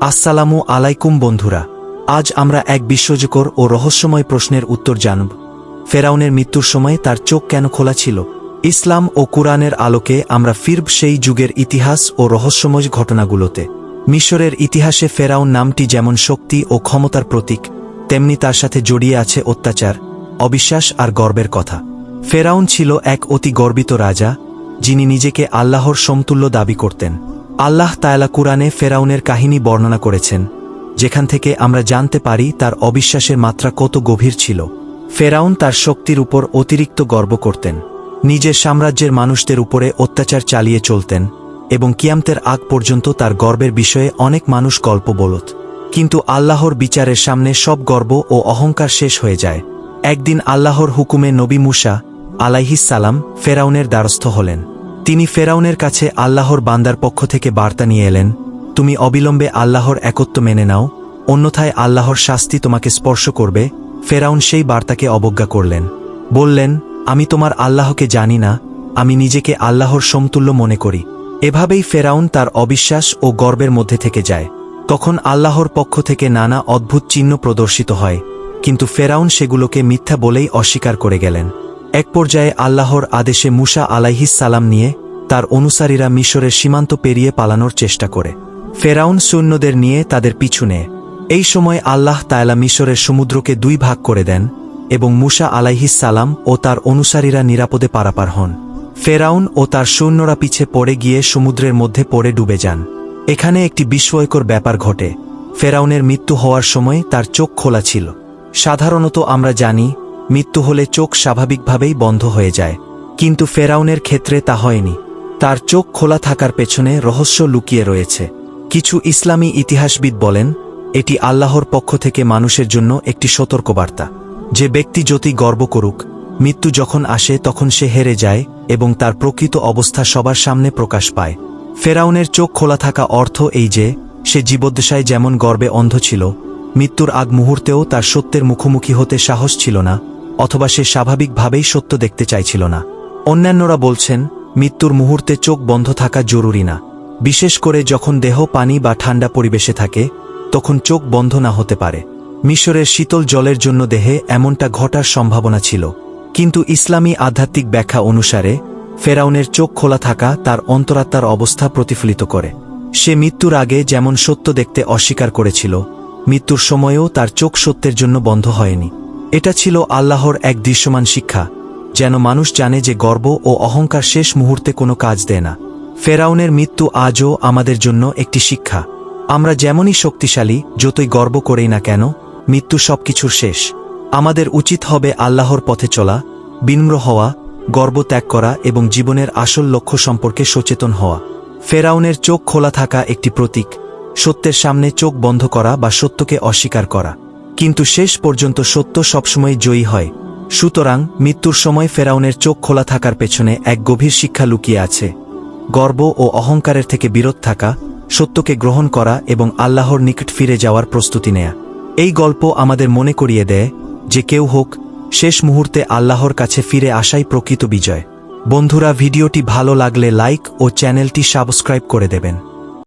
আসসালামু আলাইকুম বন্ধুরা। আজ আমরা এক বিশ্বজকর ও রহস্যময় প্রশ্নের উত্তর জানব। ফেরাউনের মৃত্যুর সময় তার চোখ কেন খোলা ছিল? ইসলাম ও কুরআনের আলোকে আমরা ফিরব সেই যুগের ইতিহাস ও রহস্যময় ঘটনাগুলোতে। মিশরের ইতিহাসে ফেরাউন নামটি যেমন শক্তি ও ক্ষমতার প্রতীক, তেমনি তার সাথে জড়িয়ে আছে অত্যাচার, অবিশ্বাস আর গর্বের কথা। ফেরাউন ছিল এক অতি গর্বিত রাজা, যিনি নিজেকে আল্লাহর সমতুল্য দাবি করতেন। আল্লাহ তায়ালা কুরআনে ফেরাউনের কাহিনী বর্ণনা করেছেন, যেখান থেকে আমরা জানতে পারি তার অবিশ্বাসের মাত্রা কত গভীর ছিল। ফেরাউন তার শক্তির উপর অতিরিক্ত গর্ব করতেন, নিজের সাম্রাজ্যের মানুষদের উপরে অত্যাচার চালিয়ে চলতেন এবং কিয়ামতের আগ পর্যন্ত তার গর্বের বিষয়ে অনেক মানুষ গল্প বলত কিন্তু আল্লাহর বিচারের সামনে সব গর্ব ও অহংকার শেষ হয়ে যায়। একদিন আল্লাহর হুকুমে নবী মুসা আলাইহিস সালাম ফেরাউনের দ্বারস্থ হলেন। তিনি ফেরাউনের কাছে আল্লাহর বান্দার পক্ষ থেকে বার্তা নিয়ে এলেন, তুমি অবিলম্বে আল্লাহর একত্ব মেনে নাও, অন্যথায় আল্লাহর শাস্তি তোমাকে স্পর্শ করবে। ফেরাউন সেই বার্তাকে অবজ্ঞা করলেন, বললেন, আমি তোমার আল্লাহকে জানি না, আমি নিজেকে আল্লাহর সমতুল্য মনে করি। এভাবেই ফেরাউন তার অবিশ্বাস ও গর্বের মধ্যে থেকে যায়। তখন আল্লাহর পক্ষ থেকে নানা অদ্ভুত চিহ্ন প্রদর্শিত হয়, কিন্তু ফেরাউন সেগুলোকে মিথ্যা বলেই অস্বীকার করে গেলেন। এক পর্যায়ে আল্লাহর আদেশে মুসা সালাম নিয়ে তার অনুসারীরা মিশরের সীমান্ত পেরিয়ে পালানোর চেষ্টা করে। ফেরাউন সৈন্যদের নিয়ে তাদের পিছু নেয়। এই সময় আল্লাহ তায়লা মিশরের সমুদ্রকে দুই ভাগ করে দেন এবং মুসা সালাম ও তার অনুসারীরা নিরাপদে পারাপার হন। ফেরাউন ও তার সৈন্যরা পিছে পড়ে গিয়ে সমুদ্রের মধ্যে পড়ে ডুবে যান। এখানে একটি বিস্ময়কর ব্যাপার ঘটে। ফেরাউনের মৃত্যু হওয়ার সময় তার চোখ খোলা ছিল। সাধারণত আমরা জানি মৃত্যু হলে চোখ স্বাভাবিকভাবেই বন্ধ হয়ে যায়। কিন্তু ফেরাউনের ক্ষেত্রে তা হয়নি। তার চোখ খোলা থাকার পেছনে রহস্য লুকিয়ে রয়েছে। কিছু ইসলামী ইতিহাসবিদ বলেন, এটি আল্লাহর পক্ষ থেকে মানুষের জন্য একটি সতর্কবার্তা। যে ব্যক্তি যতই গর্ব করুক, মৃত্যু যখন আসে তখন সে হেরে যায় এবং তার প্রকৃত অবস্থা সবার সামনে প্রকাশ পায়। ফেরাউনের চোখ খোলা থাকা অর্থ এই যে, সে জীবদ্দশায় যেমন গর্বে অন্ধ ছিল, মৃত্যুর আগ মুহূর্তেও তার সত্যের মুখোমুখি হতে সাহস ছিল না অথবা সে স্বাভাবিকভাবেই সত্য দেখতে চাইছিল না। অন্যান্যরা বলছেন, মৃত্যুর মুহূর্তে চোখ বন্ধ থাকা জরুরি না। বিশেষ করে যখন দেহ, পানি বা ঠান্ডা পরিবেশে থাকে, তখন চোখ বন্ধ না হতে পারে। মিশরের শীতল জলের জন্য দেহে এমনটা ঘটার সম্ভাবনা ছিল। কিন্তু ইসলামী আধ্যাত্মিক ব্যাখ্যা অনুসারে, ফেরাউনের চোখ খোলা থাকা তার অন্তরাত্মার অবস্থা প্রতিফলিত করে। সে মৃত্যুর আগে যেমন সত্য দেখতে অস্বীকার করেছিল, মৃত্যুর সময়েও তার চোখ সত্যের জন্য বন্ধ হয়নি। এটা ছিল আল্লাহর এক দৃশ্যমান শিক্ষা, যেন মানুষ জানে যে গর্ব ও অহংকার শেষ মুহূর্তে কোনো কাজ দেয় না। ফেরাউনের মৃত্যু আজও আমাদের জন্য একটি শিক্ষা। আমরা যেমনই শক্তিশালী, যতই গর্ব করেই না কেন, মৃত্যু সবকিছুর শেষ। আমাদের উচিত হবে আল্লাহর পথে চলা, বিনম্র হওয়া, গর্ব ত্যাগ করা এবং জীবনের আসল লক্ষ্য সম্পর্কে সচেতন হওয়া। ফেরাউনের চোখ খোলা থাকা একটি প্রতীক, সত্যের সামনে চোখ বন্ধ করা বা সত্যকে অস্বীকার করা। কিন্তু শেষ পর্যন্ত সত্য সবসময় জয়ী হয়। সুতরাং মৃত্যুর সময় ফেরাউনের চোখ খোলা থাকার পেছনে এক গভীর শিক্ষা লুকিয়ে আছে। গর্ব ও অহংকারের থেকে বিরত থাকা, সত্যকে গ্রহণ করা এবং আল্লাহর নিকট ফিরে যাওয়ার প্রস্তুতি নেয়া। এই গল্প আমাদের মনে করিয়ে দেয় যে কেউ হোক, শেষ মুহূর্তে আল্লাহর কাছে ফিরে আসাই প্রকৃত বিজয়। বন্ধুরা, ভিডিওটি ভালো লাগলে লাইক ও চ্যানেলটি সাবস্ক্রাইব করে দেবেন।